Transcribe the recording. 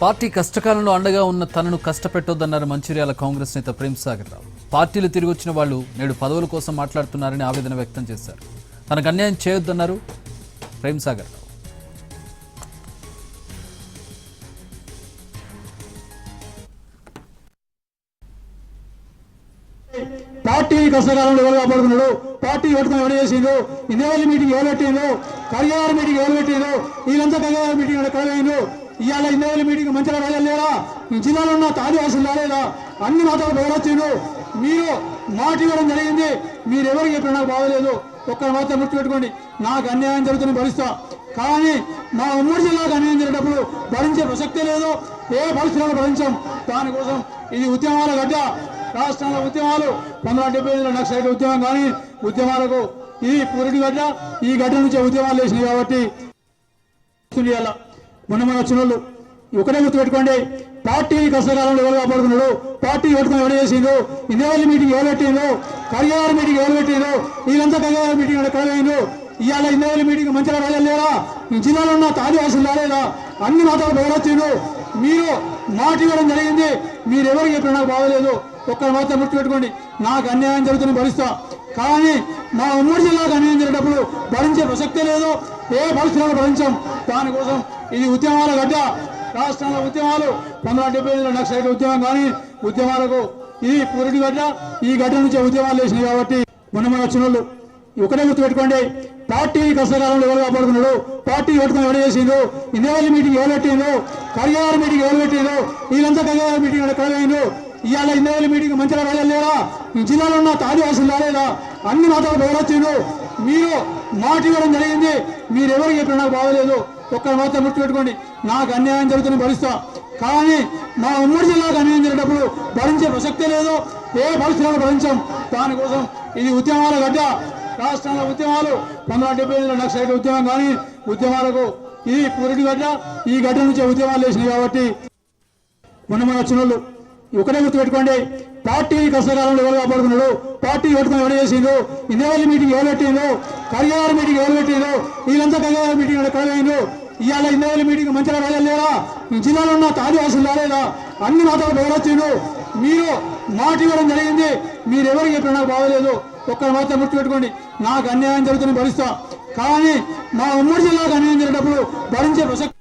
Party కష్టకాలంలో అండగా ఉన్న తనను కష్టపెట్టొద్దన్నారు మంచిర్యాల కాంగ్రెస్ నేత ప్రేమ్ సాగర్ రావు. పార్టీలు తిరిగి వచ్చిన వాళ్ళు నేడు పదవుల కోసం మాట్లాడుతున్నారని ఆవేదన వ్యక్తం చేశారు. తనకు అన్యాయం చేయొద్దన్నారు ప్రేమ్ సాగర్ రావు. పార్టీ కష్టకాలంలో ఎవరు కాపాడుతున్నాడు పార్టీ పెట్టుకుని ఎవరు చేసిండు ఇందేవాళ్ళ మీటింగ్ ఎవరు పెట్టిండు కళ్యాణ మీటింగ్ ఎవరు పెట్టిండు వీళ్ళంతా కళ్యాణ మీటింగ్ ఎక్కడ ఇవాళ ఇందేవాళ్ళ మీటింగ్ మంచిగా రాజాలు లేరా జిల్లాలో ఉన్న ఆదివాసులు రాలేదా? అన్ని మాత్రం ఎవరొచ్చిండు మీరు మాట ఇవ్వడం జరిగింది. మీరు ఎవరికి చెప్పినా నాకు బాగోలేదు. ఒక్కరు మాత్రం గుర్తుపెట్టుకోండి. నాకు అన్యాయం జరుగుతుంది భరిస్తా కానీ మా ఉమ్మడి జిల్లాకు అన్యాయం జరిగేటప్పుడు భరించే ప్రసక్తే లేదు. ఏ పరిస్థితుల్లో భరించాం? దానికోసం ఇది ఉద్యమాల గడ్డ. రాష్ట్రంలో ఉద్యమాలు పంతొమ్మిది వందల డెబ్బై ఐదులో నక్సలైట్ ఉద్యమం కానీ ఉద్యమాలకు ఈ పురుడి గడ్డ ఈ గడ్డ నుంచే ఉద్యమాలు వేసినాయి కాబట్టి. ఇవాళ మొన్న మన వచ్చిన వాళ్ళు ఒకటే గుర్తుపెట్టుకోండి పార్టీ కష్టకాలంలో ఎవరు కాపాడుతున్నాడు పార్టీ పెట్టుకుని ఎవరు చేసిండు ఇందేవాళ్ళ మీటింగ్ ఎవరు పెట్టిండు కళ్యాణ మీటింగ్ ఎవరు పెట్టిండు వీళ్ళంతా కళ్యాణ మీటింగ్ ఎక్కడ ఇవాళ ఇందేవాళ్ళ మీటింగ్ మంచిగా రాజాలు లేరా? ఈ జిల్లాలో ఉన్న ఆదివాసులు రాలేదా? అన్ని మాత్రం ఎవరొచ్చిండు మీరు మాట ఇవ్వడం జరిగింది. మీరు ఎవరికి చెప్పినా నాకు ఒక్కరి ఒక్కరు మాత్రం గుర్తుపెట్టుకోండి నాకు అన్యాయం జరుగుతుంది భరిస్తా. కానీ మా ఉమ్మడి జిల్లాకు అన్యాయం జరిగేటప్పుడు భరించే ప్రసక్తే లేదు. ఏ పరిస్థితుల్లో భరించాం. దానికోసం ఇది ఉద్యమాల గడ్డ. రాష్ట్రంలో ఉద్యమాలు పంతొమ్మిది డెబ్బై ఐదులో నక్సలైట్ ఉద్యమం కానీ ఉద్యమాలకు ఇది పురుడి గడ్డ ఈ గడ్డ నుంచే ఉద్యమాలు వేసినాయి కాబట్టి మొన్న మన వచ్చిన వాళ్ళు ఒకటే గుర్తు పెట్టుకోండి పార్టీ కష్టకాలంలో ఎవరు కాపాడుకున్నాడు? పార్టీ పెట్టుకుని ఎవరు చేసిండు ఇందేవాళ్ళ మీటింగ్ ఎవరు పెట్టిండు కళ్యాణ మీటింగ్ ఎవరు పెట్టిండు వీళ్ళంతా కళ్యాణ మీటింగ్ ఎక్కడ ఇవాళ ఇందేవాళ్ళ మీటింగ్ మంచిగా రాజాలు లేరా? జిల్లాలో ఉన్న ఆదివాసులు రాలేదా? అన్ని మాత్రం ఎవరొచ్చిండు మీరు మాట ఇవ్వడం జరిగింది. మీరు ఎవరికి చెప్పినా నాకు బాగలేదు ఒక్క మాత్రం గుర్తుపెట్టుకోండి నాకు అన్యాయం జరుగుతుందని భరిస్తా కానీ మా ఉమ్మడి జిల్లాకు అన్యాయం జరిగేటప్పుడు భరించే ప్రసక్తే లేదు. ఏ పరిస్థితుల్లో భరించాం? దానికోసం ఇది ఉద్యమాల గడ్డ. రాష్ట్రంలో ఉద్యమాలు. పంతొమ్మిది వందల డెబ్బై ఐదులో నక్సలైట్ ఉద్యమం కానీ ఉద్యమాలకు ఈ పురుడి గడ్డ. ఈ గడ్డ నుంచి ఉద్యమాలు చేసినాయి కాబట్టి మొన్న మన వచ్చిన వాళ్ళు ఒకటే గుర్తు పెట్టుకోండి పార్టీ కష్టకాలంలో ఎవరు కాపాడుకున్నాడు? పార్టీ పెట్టుకుని ఎవరు చేసిండు ఇందేవాళ్ళ మీటింగ్ ఎవరు పెట్టిండు కళ్యాణ మీటింగ్ ఎవరు పెట్టిండు వీళ్ళంతా కళ్యాణ మీటింగ్ ఎక్కడ ఇవాళ ఇందేవాళ్ళ మీటింగ్ మంచిగా రాజాలు లేరా? ఈ జిల్లాలో ఉన్న ఆదివాసులు రాలేదా? అన్ని మాత్రం ఎవరొచ్చిండు మీరు మాట ఇవ్వడం జరిగింది. మీరు ఎవరికి చెప్పినా నాకు ఒక్కరి ఒక్కరు మాత్రం గుర్తుపెట్టుకోండి నాకు అన్యాయం జరుగుతుందని భరిస్తా. కానీ మా ఉమ్మడి జిల్లాకు అన్యాయం జరిగేటప్పుడు భరించే ప్రసక్తి